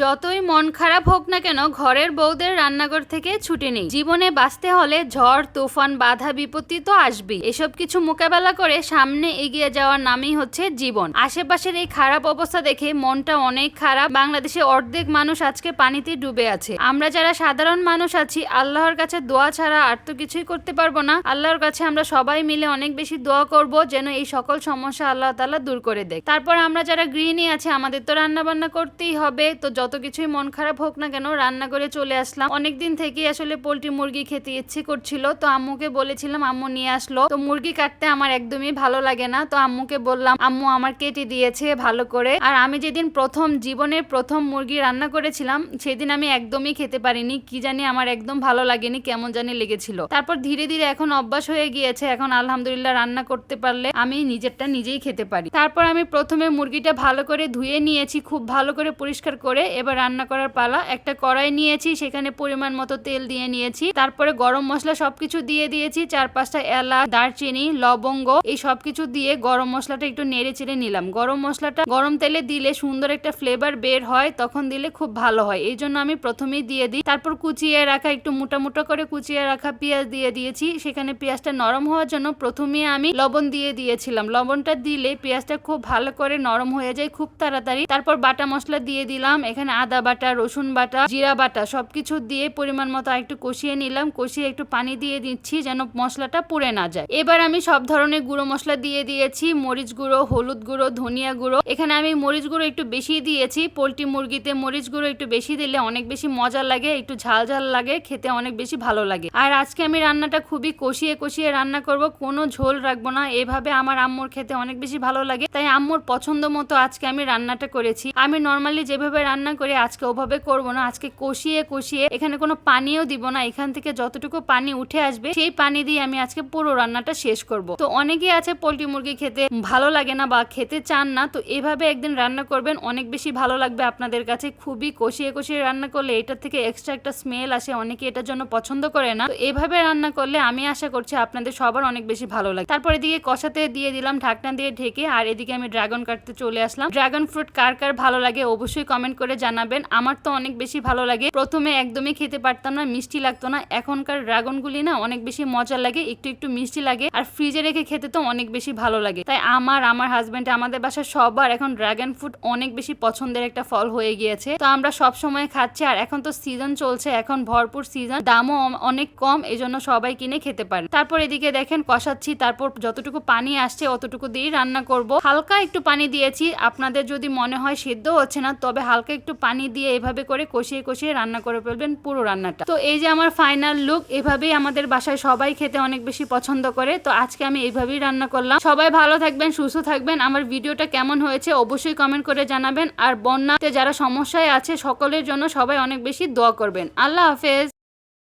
যতই মন খারাপ হোক না কেন, ঘরের বউদের রান্নাঘর থেকে ছুটে নেই। জীবনে বাঁচতে হলে ঝড়, তুফান, বাধা, বিপত্তি তো আসবেই। এসব কিছু মোকাবেলা করে সামনে এগিয়ে যাওয়ার নামই হচ্ছে জীবন। আশেপাশের এই খারাপ অবস্থা দেখে মনটা অনেক খারাপ। বাংলাদেশে অর্ধেক মানুষ আজকে পানিতে ডুবে আছে। আমরা যারা সাধারণ মানুষ আছি, আল্লাহর কাছে দোয়া ছাড়া আর তো কিছুই করতে পারব না। আল্লাহর কাছে আমরা সবাই মিলে অনেক বেশি দোয়া করব যেন এই সকল সমস্যা আল্লাহ তাআলা দূর করে দেয়। তারপর আমরা যারা গৃহিণী আছে, আমাদের তো রান্না বান্না করতেই হবে। তো যত কিছুই মন খারাপ হোক না কেন রান্না করে চলে আসলাম। অনেকদিন থেকে আসলে পোলট্রি মুরগি খেতে ইচ্ছে করছিল। তো আম্মুকে বলেছিলাম, আম্মু নিয়ে আসলো। তো মুরগি কাটতে আমার একদমই ভালো লাগে না। তো আম্মুকে বললাম, আম্মু আমার কেটে দিয়েছে ভালো করে। আর আমি যেদিন প্রথম, জীবনের প্রথম মুরগি রান্না করেছিলাম, সেদিন আমি একদমই খেতে পারিনি। কি জানি আমার একদম ভালো লাগেনি, কেমন জানি লেগেছিল। তারপর ধীরে ধীরে এখন অভ্যাস হয়ে গিয়েছে। এখন আলহামদুলিল্লাহ রান্না করতে পারলে আমি নিজেরটা নিজেই খেতে পারি। তারপর আমি প্রথমে মুরগিটা ভালো করে ধুয়ে নিয়েছি, খুব ভালো করে পরিষ্কার করে এবার রান্না করার পালা। একটা কড়াই নিয়েছি, সেখানে পরিমাণ মতো তেল দিয়ে নিয়েছি। তারপরে গরম মশলা সবকিছু দিয়ে দিয়েছি চার পাঁচটা এলাচ, দারচিনি, লবঙ্গ, এই সবকিছু দিয়ে গরম মশলাটা একটু নেড়ে চেড়ে নিলাম। গরম মশলাটা গরম তেলে দিলে সুন্দর একটা ফ্লেভার বের হয়, তখন দিলে খুব ভালো হয়। এই জন্য আমি প্রথমেই দিয়ে দিই। তারপর কুচিয়ে রাখা, একটু মোটা মোটা করে কুচিয়ে রাখা পেঁয়াজ দিয়ে দিয়েছি। সেখানে পেঁয়াজটা নরম হওয়ার জন্য প্রথমে আমি লবণ দিয়ে দিয়েছিলাম। লবণটা দিলে পেঁয়াজটা খুব ভালো করে নরম হয়ে যায়, খুব তাড়াতাড়ি। তারপর বাটা মশলা দিয়ে দিলাম। এখানে আদা বাটা, রসুন বাটা, জিরা বাটা সবকিছু দিয়ে পরিমাণ মতো একটু কষিয়ে নিলাম। কষিয়ে একটু পানি দিয়ে দিচ্ছি যেন মশলাটা পুড়ে না যায়। এবার আমি সব ধরনের গুঁড়ো মশলা দিয়ে দিয়েছি। মরিচ গুঁড়ো, হলুদ গুঁড়ো, ধনিয়া গুঁড়ো। এখানে আমি মরিচ গুঁড়ো একটু বেশি দিয়েছি। পোলট্রি মুরগিতে মরিচ গুঁড়ো একটু বেশি দিলে অনেক বেশি মজা লাগে, একটু ঝাল ঝাল লাগে, খেতে অনেক বেশি ভালো লাগে। আর আজকে আমি রান্নাটা খুবই কষিয়ে কষিয়ে রান্না করব। কোনো ঝোল রাখব না। এভাবে আমার আম্মুর খেতে অনেক বেশি ভালো লাগে। তাই আম্মুর পছন্দ মতো আজকে আমি রান্নাটা করেছি। আমি নর্মালি যেভাবে রান্না করি আজকে ওভাবে করব না, আজকে কষিয়ে কষিয়ে এখানে কোনো পানিও দিব না, এখান থেকে যতটুকু পানি উঠে আসবে সেই পানি দিয়ে আমি আজকে পুরো রান্নাটা শেষ করব। তো অনেকেই আছে পোলট্রি মুরগি খেতে ভালো লাগে না বা খেতে চান না, তো এভাবে একদিন রান্না করবেন, অনেক বেশি ভালো লাগবে আপনাদের কাছে। খুবই কষিয়ে কষিয়ে রান্না করলে এটা থেকে এক্সট্রা একটা স্মেল আসে, অনেকে এটার জন্য পছন্দ করে না। তো এভাবে রান্না করলে আমি আশা করছি আপনাদের সবার অনেক বেশি ভালো লাগে। তারপর এদিকে কষাতে দিয়ে দিলাম ঢাকনা দিয়ে ঢেকে, আর এদিকে আমি ড্রাগন কাটতে চলে আসলাম। ড্রাগন ফ্রুট কার কার ভালো লাগে অবশ্যই কমেন্ট করে জানাবেন। আমার তো অনেক বেশি ভালো লাগে। প্রথমে একদমই খেতে পারতাম না, মিষ্টি লাগতো না। এখনকার ড্রাগনগুলি না অনেক বেশি মজা লাগে, একটু একটু মিষ্টি লাগে। আর ফ্রিজে রেখে খেতে তো অনেক বেশি ভালো লাগে। তাই আমার আমার হাজব্যান্ড, আমাদের বাসায় সবার এখন ড্রাগন ফ্রুট অনেক বেশি পছন্দের একটা ফল হয়ে গিয়েছে। তো আমরা সব সময় খাচ্ছি আর এখন তো সিজন চলছে, এখন ভরপুর সিজন। দামও অনেক কম এই জন্য সবাই কিনে খেতে পারে। তারপর এদিকে দেখেন, কষাচ্ছি। তারপর যতটুকু পানি আসছে, অতটুকু দিয়েই রান্না করব। হালকা একটু পানি দিয়েছি। আপনাদের যদি মনে হয় সেদ্ধ হচ্ছে না, তবে হালকা একটু পানি দিয়ে এভাবে করে কষিয়ে কষিয়ে রান্না করে ফেলবেন পুরো রান্নাটা। তো এই যে আমার ফাইনাল লুক এভাবেই আমাদের বাসায় সবাই খেতে অনেক বেশি পছন্দ করে। তো আজকে আমি এইভাবেই রান্না করলাম। সবাই ভালো থাকবেন, সুস্থ থাকবেন। আমার ভিডিওটা কেমন হয়েছে অবশ্যই কমেন্ট করে জানাবেন। আর বন্যাতে যারা সমস্যায় আছে, সকলের জন্য সবাই অনেক বেশি দোয়া করবেন। আল্লাহ হাফেজ।